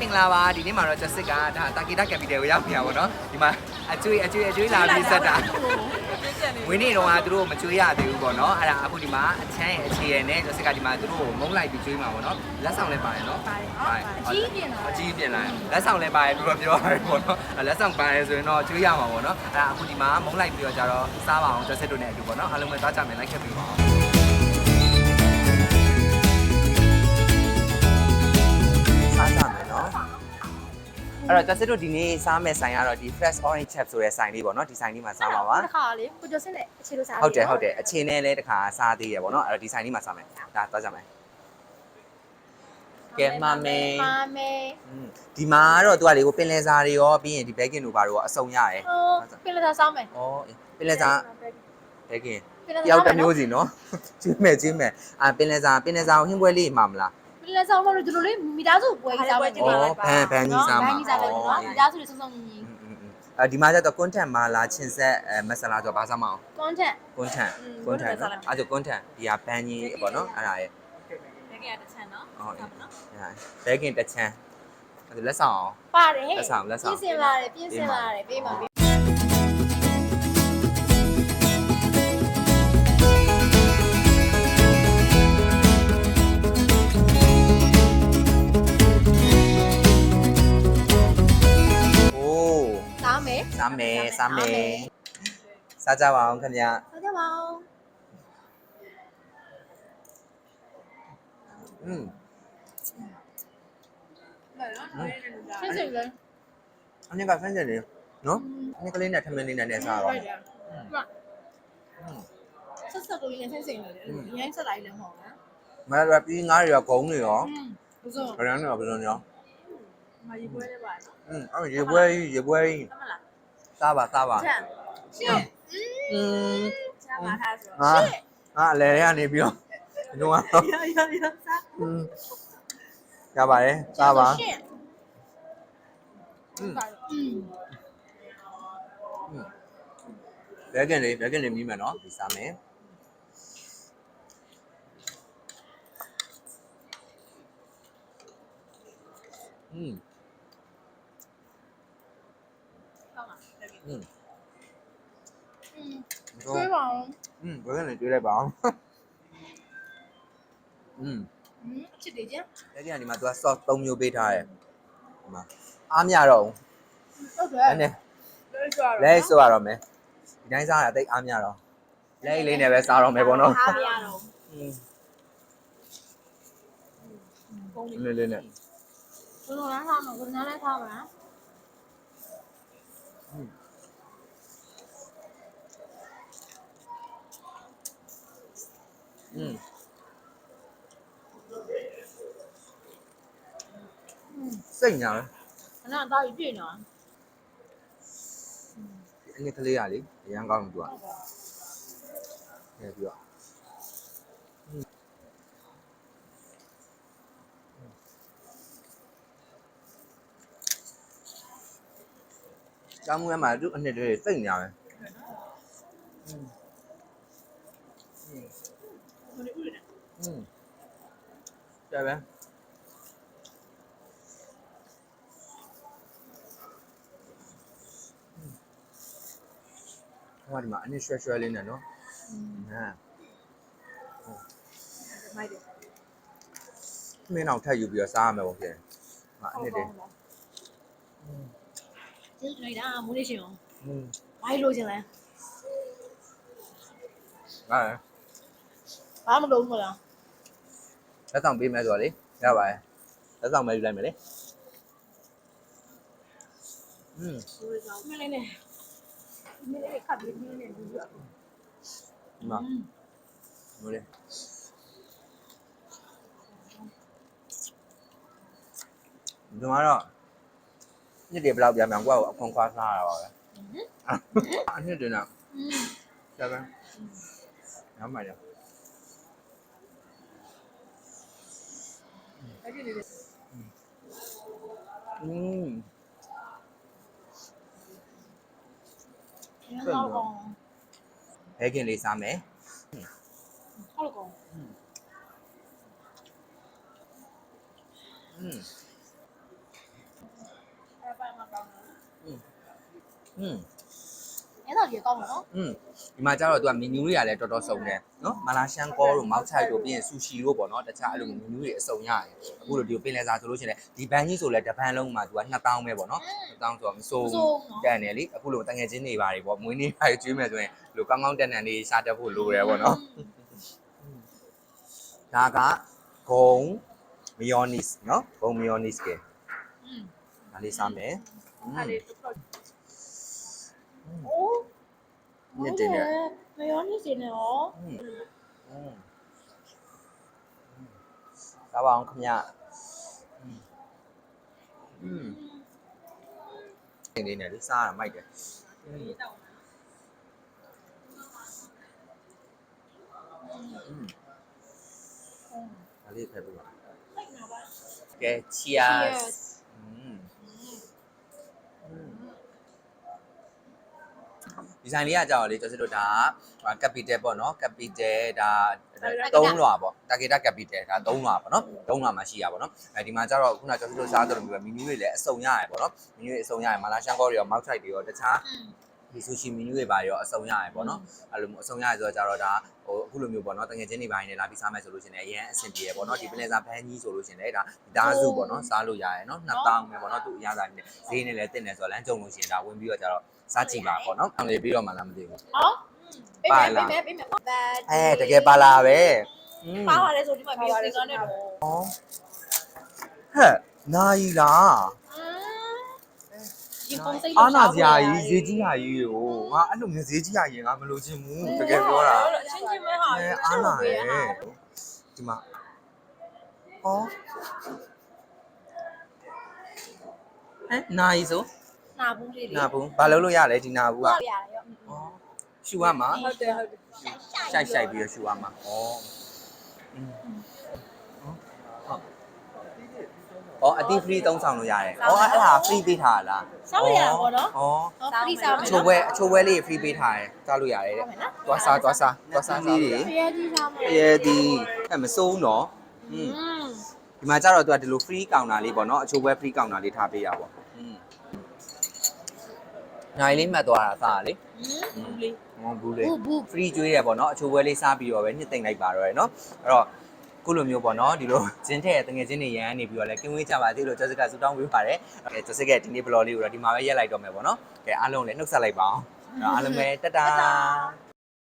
မင်္ဂလာပါဒီနေ့မှာတော့ Jessica ကဒါတာကီတာကက်ပီတယ်ကိုရောက်နေတာပေါ့နော်ဒီမှာအကျွေးအကျွေးအကျွေးလာပြီးဆက်တာဝင်းနေတော့ကသူတို့မကျွေးရသေးဘူးပေါ့နော်အဲ့ဒါအခုဒီမှာအချမ်းရဲ့အခြေရနဲ့ Jessica ဒီမှာသူတို့ကိုမုန်းလိုက်ပြီးကျွေးမှာပေါ့နော်လက်ဆောင်လည်းပါတယ်နော်ပါတယ်အကြီးပြင်လာအကြီးပြင်လာလက်ဆောင်လည်းပါတယ်ပြီးတော့ပြောရတယ်ပေါ့နော်လက်ဆောင်ပါတယ်ဆိုရင်တော့ကျွေးရမှာပေါ့နော်အဲ့ဒါအခုဒီမှာမုန်းလိုက်ပြီးတော့ကြတော့စားပါအောင် Jessica တို့နဲ့အတူပေါ့နော်အားလုံးပဲသွားကြမယ်လိုက်ခဲ့ပြီးပါအောင် တော့ကျစစ်တို့ဒီနေ့စားမယ့်ဆိုင်ကတော့ဒီ fresh orange chap ဆိုတဲ့ဆိုင်လေးပေါ့နော်ဒီဆိုင်လေးမှာစားပါပါတစ်ခါလေကိုကျော်စင်းနဲ့အခြေလို့စားဟုတ်တယ်ဟုတ်တယ်အချင်းနဲ့လည်းတစ်ခါစားသေးရပေါ့နော်အဲ့တော့ဒီဆိုင်လေးမှာစားမယ်ဒါသွားကြမယ်ကဲမမေမမေอืมဒီမှာကတော့သူကလေကိုပင်လယ်စာတွေရောပြီးရင်ဒီ bagging တို့ဘာတွေရောအစုံရတယ်ဟိုပင်လသာစားမယ်ဩပင်လယ်စာ bagging တယောက်တစ်မျိုးစီနော်ချင်းမဲ့ချင်းမဲ့အာပင်လယ်စာပင်လယ်စာကိုဟင်းပွဲလေးမှာမလား ပြည်လဲဆောင်မလို့ဒီလိုလေးမိသားစုပွဲကြီးစားမယ်ဒီမှာလိုက်ပါဘန်ဘန်ကြီးစားမှာဘန်ကြီးစားမယ်နော်မိသားစုတွေစုံစုံညီညီအဲဒီမှာကျတော့ content မှာလာချင်းဆက်အဲ messenger ဆိုဘာစားမအောင် content content content အဲဆို content ဒီဟာ ban ကြီးပေါ့နော်အဲ့ဒါရဲ့ဘက်ကတစ်ချမ်းနော်ဟုတ်ပါနော်ဘက်ကတစ်ချမ်းလက်ဆောင်အောင်ပါတယ်လက်ဆောင်လက်ဆောင်ပြင်ဆင်ပါတယ်ပြင်ဆင်ပါတယ်ပေးပါပေး မယ် စားမယ်စားမယ်စားကြပါအောင်ခင်ဗျာ စားကြပါဦး อืม ဆင်းစင်လေ အနည်းကဆန်းကျင်လေနော်အနည်းကလေးနဲ့ထမင်းလေးနဲ့နဲ့စားတော့อืม ဆက်ဆက်ကိုရင်းဆင်းစင်လေရင်းဆက်လိုက်လည်းမဟုတ်ဘူး မရတော့ပြီးငါးတွေရောဂုံတွေရော ဘုဇုံ ဗရန်တွေရောဘယ်လိုညော မရီပွဲလေးပါနော် อืมအဲ့ရေပွဲကြီးရေပွဲကြီး ဟုတ်မလား စားပါစားပါ ချမ်း ရှင်း อืม ချမ်းပါထားဆို ဟာဟာအလဲရနေပြီးတော့ဒီတော့ ရရရစား อืมရပါတယ်စားပါ ရှင်း อืม อืม ဘဲကင်လေးဘဲကင်လေးမြည်မယ်နော်ဒီစားမယ်อืม อืม อืม တော့ ပြေးပါဦး อืมဘဲကင်လေးတွေးလိုက်ပါအောင်อืม อืมအချစ်တွေကျန် ဘဲကင်ကဒီမှာ तू က sauce 3မျိုးပေးထားတယ်ဒီမှာအားမရတော့ဘူး ဟုတ်တယ် နည်းနည်း လို့ဆိုတော့ လဲဆိုရတော့မယ်ဒီတိုင်းစားရတိတ်အားမရတော့လဲလေးနဲ့ပဲစားတော့မယ်ပေါ့နော် အားမရတော့ อืม ပုံလေး လေးလေးနဲ့ ဘယ်လိုလဲထားမှာဘယ်လိုလဲထားမှာ อืม อืมစိတ်ညာလဲခဏသားကြီးပြည့်နေတာအငယ်ကလေးရလေအရန်ကောင်းလို့သူကဟဲ့ပြီးတော့ကျောင်းမွေးမှာသူအနှစ်တွေစိတ်ညာလဲ ပဲ ဘယ်လိုလဲ อืมတယ်ပဲဟိုဒီမှာအနည်းရွှဲရွှဲလေးနဲ့နော်ဟမ် မိုက်တယ် မင်းအောင်ထပ်ယူပြီးတော့စားရမယ်ပေါ့ဖြစ်။ဟာအနှစ်တည်း ကျေးဇူးတင်တာမိုးလေးရှင်အောင် ။อืม ဘာလို့ချင်လဲ ဟာ ဘာမလုံးမလားလက်ဆောင်ပေးမယ်ဆိုတော့လေရပါတယ်လက်ဆောင်ပဲယူလိုက်မယ်လေอืมမလေးနဲ့မလေးကပ်ပြီးမင်းနဲ့ယူရအောင်ဒီမှာမလေးဒီမှာတော့ညစ်တွေဘယ်လောက်ပြန်ပြန်ကိုယ့်အခွန်ခွာစားရတာပါပဲအနှစ်တွေနဲ့ဆက်ပဲရမ်းပါရ 음. 음. 100엔 리사 매. 털고. 음. 음. 음. 음. အဲတော့ရေကောင်းတယ်နော်อืมဒီမှာကျတော့သူက menu တွေကလည်းတော်တော်စုံတယ်နော်မလာရှန်ကောတို့မောက်ချိုက်တို့ပြီးရင်ဆူရှီတို့ပေါ့နော်တခြားအဲ့လို menu တွေအစုံရတယ်အခုလိုဒီကိုပင်လဲစားဆိုလို့ရှိရင်ဒီဘန်းကြီးဆိုလဲတပန်းလုံးမှာသူက2000ပဲပေါ့နော်2000ဆိုတော့မဆိုးဘူးတန်တယ်လေအခုလိုတငယ်ချင်းတွေပါတွေပေါ့မွေးနေ့ပါတွေကျွေးမယ်ဆိုရင်လိုကောင်းကောင်းတန်တန်လေးစားတတ်ဖို့လိုတယ်ပေါ့နော်ဒါကဂုံမီယောနီစ်နော်ဂုံမီယောနီစ်ကဲဒါလေးစားမယ်ဒါလေးတော့ 네, 네. 마요네즈네요. 음. 음. Cảm ơn không nha. Ừ. Ừ. Đi này đi xa là mày kìa. Ừ. Ừ. Ừ. Ok, cheers. ဒီဇိုင်းလေးကကြောက်လေကျွန်တော်တို့ဒါက capital ပေါ့နော် capital ဒါ3လွှာပေါ့ target capital ဒါ3လွှာပေါ့နော်3လွှာမှာရှိရပါတော့အဲဒီမှာကျတော့ခုနကျွန်တော်တို့စားတယ်လို့မျိုးပဲ menu တွေလည်းအစုံရရပေါ့နော် menu တွေအစုံရရမာလာရှန်ကောတွေရော mouse type တွေရောတခြားอืมဒီ sushi menu တွေပါရောအစုံရရပေါ့နော်အဲ့လိုမျိုးအစုံရရဆိုတော့ကျတော့ဒါဟိုအခုလိုမျိုးပေါ့နော်တကယ်ချင်းတွေပိုင်းနေလာပြီးစားမယ်ဆိုလို့ရှိရင်အရင်အဆင်ပြေရပေါ့နော်ဒီပလင်စာဘန်းကြီးဆိုလို့ရှိရင်လည်းဒါဒီသားစုပေါ့နော်စားလို့ရရနော်2000ပဲပေါ့နော်သူအရသာနေဈေးနဲ့လည်းတင်တယ်ဆိုတော့လမ်းကြုံလို့ရှိရင်ဒါဝင်ပြီးတော့ကျတော့ စားကြည့်ပါပေါ့နော်အောင်လေပြီးတော့မှလားမသိဘူးဟောပေးမယ်ပေးမယ်ပေးမယ်ဘာအဲတကယ်ပါလာပဲอืมပါပါတယ်ဆိုဒီမှာမျိုးစင်ကနေတော့ဟဲ့နိုင်လားဒီပုံစိတ်အာနာစရာကြီးဈေးကြီးဟာကြီးကိုငါအဲ့လိုမျိုးဈေးကြီးဟာရင်ငါမလိုချင်ဘူးတကယ်ပြောတာချင်းချင်းပဲဟာအဲအားနာရဲ့ဒီမှာဟောဟမ်နိုင်ဆို နာဘူးလေးလေးနာဘူးဘာလုပ်လို့ရလဲဒီနာဘူးကဟုတ်ရတယ်ရောရှူရမှာဟုတ်တယ်ဟုတ်တယ်ရှိုက်ရှိုက်ပြီးတော့ရှူရမှာဩဩအတီ free သုံးဆောင်လို့ရတယ်ဩအဲ့ဒါ free ပေးထားလားစားလို့ရတာပေါ့နော်ဩ free စားမယ်အချိုးပွဲအချိုးပွဲလေး free ပေးထားတယ်စားလို့ရတယ်တဲ့သွားစားသွားစားသွားစားလေးတွေတရေဒီစားမယ်တရေဒီအဲ့မစိုးနော်อืมဒီမှာကျတော့သူကဒီလို free counter လေးပေါ့နော်အချိုးပွဲ free counter လေးထားပေးတာပေါ့ ညာရီလေးမှတ်သွားတာအစားလေဘူးလေးဟောဘူးလေးဘူးဘူး free ကျွေးတယ်ပေါ့နော်အချိုးပွဲလေးစားပြီးတော့ပဲနှစ်သိမ့်လိုက်ပါတော့ရယ်နော်အဲ့တော့ခုလိုမျိုးပေါ့နော်ဒီလိုဂျင်းထဲတငယ်ချင်းတွေရန်နေပြီးတော့လဲကင်းဝေးကြပါသေးလို့ကျဆစ်ကဆူတောင်းပေးပါတယ်ကဲကျဆစ်ကဒီနေ့ဘလော်လေးကိုတော့ဒီမှာပဲရက်လိုက်တော့မယ်ပေါ့နော်ကဲအားလုံးလည်းနှုတ်ဆက်လိုက်ပါအောင်အားလုံးပဲတတား